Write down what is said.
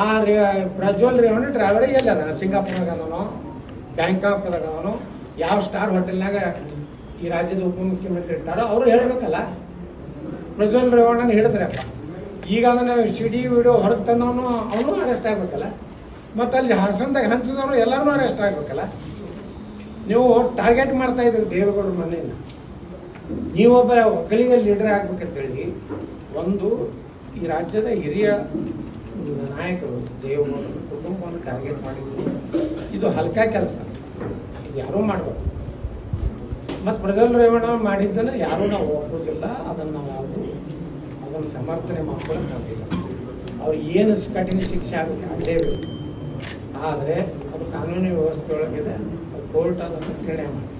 ಆ ರೇ ಪ್ರಜ್ವಲ್ ರೇವಣ್ಣ ಡ್ರೈವರ್ ಎಲ್ಲದ ಸಿಂಗಾಪುರ್ದಾಗ ಅದನೋ ಬ್ಯಾಂಕಾಕ್ದಾಗ ಅವನು ಯಾವ ಸ್ಟಾರ್ ಹೋಟೆಲ್ನಾಗ ಈ ರಾಜ್ಯದ ಉಪಮುಖ್ಯಮಂತ್ರಿ ಇರ್ತಾರೋ ಅವರು ಹೇಳ್ಬೇಕಲ್ಲ. ಪ್ರಜ್ವಲ್ ರೇವಣ್ಣನ ಹಿಡಿದ್ರಪ್ಪ ಈಗ ಅದನ್ನ ಸಿಡಿ ವಿಡಿಯೋ ಹೊರಗೆ ತಂದವನು ಅವನು ಅರೆಸ್ಟ್ ಆಗ್ಬೇಕಲ್ಲ. ಮತ್ತು ಅಲ್ಲಿ ಹಾಸನದಾಗ ಹಂಚಿದವರು ಎಲ್ಲರೂ ಅರೆಸ್ಟ್ ಆಗ್ಬೇಕಲ್ಲ. ನೀವು ಟಾರ್ಗೆಟ್ ಮಾಡ್ತಾ ಇದ್ರಿ ದೇವೇಗೌಡರ ಮನೆಯನ್ನ. ನೀವೊಬ್ಬ ಒಕ್ಕಲಿಗ ಲೀಡರ್ ಆಗ್ಬೇಕಂತೇಳಿ, ಒಂದು ಈ ರಾಜ್ಯದ ಹಿರಿಯ ನಾಯಕರು ದೇವೇಗೌಡರ ಕುಟುಂಬವನ್ನು ಟಾರ್ಗೆಟ್ ಮಾಡಿದ್ರು ಇದು ಹಲ್ಕಾ ಕೆಲಸ. ಇದು ಯಾರೂ ಮಾಡಬೇಕು. ಮತ್ತು ಪ್ರಜ್ವಲ್ ರೇವಣ್ಣ ಮಾಡಿದ್ದನ್ನು ಯಾರೂ ನಾವು ಒಪ್ಪೋದಿಲ್ಲ ಅದನ್ನು ನಾವು ಅದನ್ನು ಸಮರ್ಥನೆ ಮಾಡ್ಕೊಳ್ಳೋಕೆ ಆಗಿಲ್ಲ ಅವ್ರು ಏನು ಕಠಿಣ ಶಿಕ್ಷೆ ಆಗುತ್ತೆ ಆಗಲೇಬೇಕು ಆದರೆ ಅದು ಕಾನೂನು ವ್ಯವಸ್ಥೆ ಒಳಗಿದೆ. ಅದು ಕೋರ್ಟ್ ಅದನ್ನು ನಿರ್ಣಯ ಮಾಡಿ